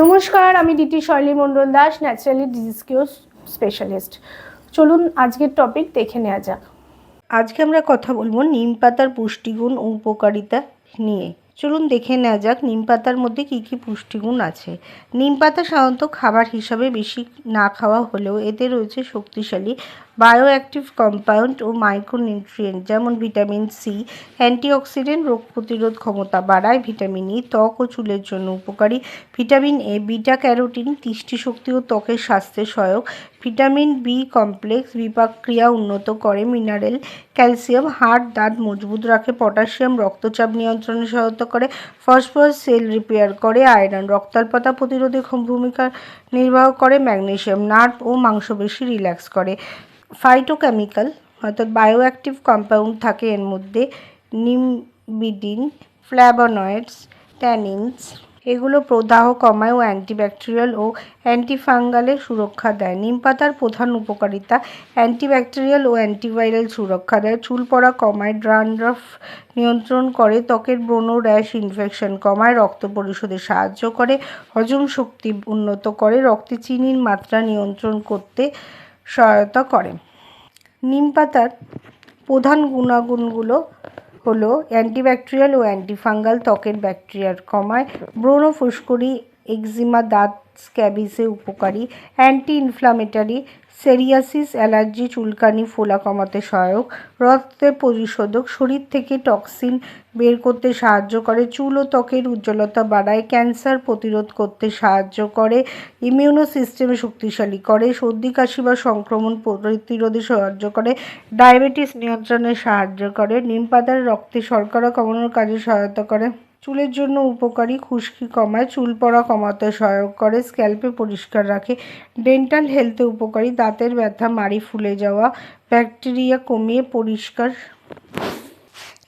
নমস্কার, আমি D T Shoili Mondal Das, naturally disease cure specialist. চলুন আজকের টপিক দেখে নেওয়া যাক। আজকে আমরা কথা বলব নিম পাতার পুষ্টিগুণ ও উপকারিতা নিয়ে। চলুন দেখে নেওয়া যাক নিম পাতার মধ্যে কী কী পুষ্টিগুণ আছে। নিম পাতা সাধারণত খাবার হিসাবে বেশি না খাওয়া হলেও এতে রয়েছে শক্তিশালী বায়োঅ্যাক্টিভ কম্পাউন্ড ও মাইক্রোনিউট্রিয়েন্ট যেমন ভিটামিন সি অ্যান্টিঅক্সিডেন্ট রোগ প্রতিরোধ ক্ষমতা বাড়ায় ভিটামিন ই ত্বক ও চুলের জন্য উপকারী। ভিটামিন এ বিটা ক্যারোটিন দৃষ্টিশক্তি ও ত্বকের স্বাস্থ্যে সহায়ক। ভিটামিন বি কমপ্লেক্স বিপাক ক্রিয়া উন্নত করে। মিনারেল ক্যালসিয়াম হাড়, দাঁত মজবুত রাখে পটাশিয়াম রক্তচাপ নিয়ন্ত্রণে সহায়তা করে ফসফরাস সেল রিপেয়ার করে আয়রন রক্তাল্পতা প্রতিরোধে ভূমিকা নির্বাহ করে ম্যাগনেশিয়াম নার্ভ ও মাংসপেশি রিল্যাক্স করে। ফাইটোকেমিক্যাল অর্থাৎ বায়োঅ্যাক্টিভ কম্পাউন্ড থাকে এর মধ্যে, নিমবিডিন ফ্ল্যাবনয়েডস ট্যানিনস এগুলো প্রদাহ কমায় ও অ্যান্টিব্যাকটেরিয়াল ও অ্যান্টিফাঙ্গালের সুরক্ষা দেয়। নিম পাতার প্রধান উপকারিতা অ্যান্টিব্যাকটেরিয়াল ও অ্যান্টিভাইরাল সুরক্ষা দেয়। চুল পড়া কমায় ড্রান্ড্রফ নিয়ন্ত্রণ করে, ত্বকের ব্রণ র্যাশ ইনফেকশন কমায়, রক্ত পরিশোধে সাহায্য করে, হজম শক্তি উন্নত করে, রক্তে চিনির মাত্রা নিয়ন্ত্রণ করতে সহায়তা করে। নিম পাতার প্রধান গুণাগুণগুলো হলো অ্যান্টিব্যাকটেরিয়াল ও অ্যান্টিফাঙ্গাল ত্বকের ব্যাকটেরিয়ার কমায়, ব্রণ ফুসকুড়ি এক্সিমা দাঁত, স্ক্যাবিসে উপকারী অ্যান্টি ইনফ্লামেটারি সেরিয়াসিস, অ্যালার্জি, চুলকানি, ফোলা কমাতে সহায়ক, রক্তের পরিশোধক শরীর থেকে টক্সিন বের করতে সাহায্য করে, চুল ও ত্বকের উজ্জ্বলতা বাড়ায়, ক্যান্সার প্রতিরোধ করতে সাহায্য করে, ইমিউনো সিস্টেম শক্তিশালী করে, সর্দি, কাশি বা সংক্রমণ প্রতিরোধে সাহায্য করে, ডায়াবেটিস নিয়ন্ত্রণে সাহায্য করে, নিম পাতার রক্তে শর্করা কমানোর কাজে সহায়তা করে। চুলের জন্য উপকারী, খুশকি কমায়, চুল পড়া কমাতে সহায়ক করে, স্ক্যাল্পে পরিষ্কার রাখে, ডেন্টাল হেলথে উপকারী, দাঁতের ব্যথা, মাড়ি ফুলে যাওয়া, ব্যাকটেরিয়া কমিয়ে পরিষ্কার,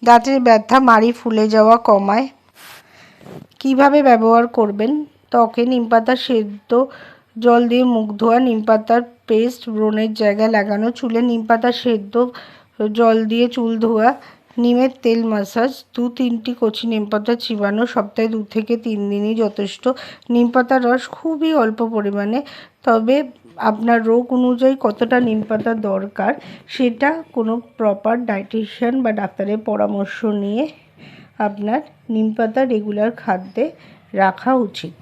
দাঁতের ব্যথা, মাড়ি ফুলে যাওয়া কমায়। কীভাবে ব্যবহার করবেন? ত্বকে নিম পাতা সেদ্ধ, জল দিয়ে মুখ ধোয়া, নিম পাতার পেস্ট, ব্রণের জায়গায় লাগানো চুলে নিম পাতা সেদ্ধ, জল দিয়ে চুল ধোয়া নিমের তেল মাসাজ দু তিনটি কচি নিম পাতা চিবানো, সপ্তাহে দু থেকে তিন দিনই যথেষ্ট। নিম পাতার রস খুবই অল্প পরিমাণে, তবে আপনার রোগ অনুযায়ী কতটা নিম পাতা দরকার সেটা কোনো প্রপার ডায়েটিশিয়ান বা ডাক্তারের পরামর্শ নিয়ে আপনার নিম পাতা রেগুলার খাদ্যে রাখা উচিত।